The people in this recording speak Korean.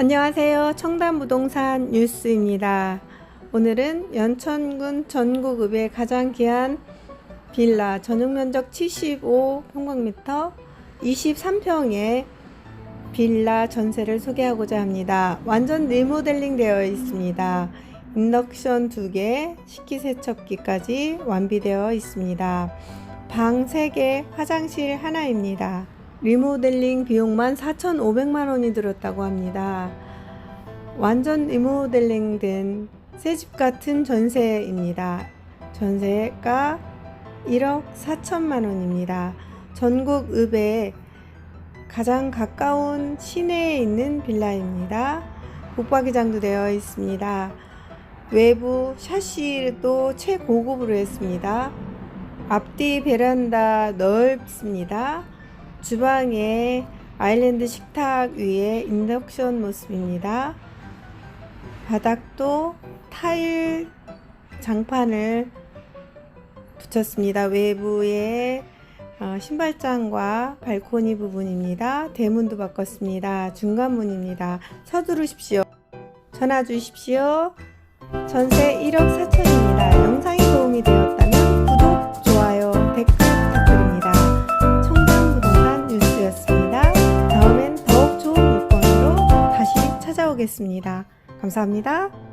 안녕하세요. 청담부동산 뉴스입니다. 오늘은 연천군 전국읍의 가장 귀한 빌라 전용 면적 75평방미터 23평의 빌라 전세를 소개하고자 합니다. 완전 리모델링 되어 있습니다. 인덕션 2개, 식기세척기까지 완비되어 있습니다. 방 3개, 화장실 하나입니다. 리모델링 비용만 4,500만 원이 들었다고 합니다. 완전 리모델링 된 새집 같은 전세입니다. 전세가 1억 4천만 원입니다. 전국 읍에 가장 가까운 시내에 있는 빌라입니다. 북박이장도 되어 있습니다. 외부 샤시도 최고급으로 했습니다. 앞뒤 베란다 넓습니다. 주방에 아일랜드 식탁 위에 인덕션 모습입니다. 바닥도 타일 장판을 붙였습니다. 외부에 어, 신발장과 발코니 부분입니다. 대문도 바꿨습니다. 중간문입니다. 서두르십시오. 전화 주십시오. 전세 1억 4천입니다. 찾아오겠습니다. 감사합니다.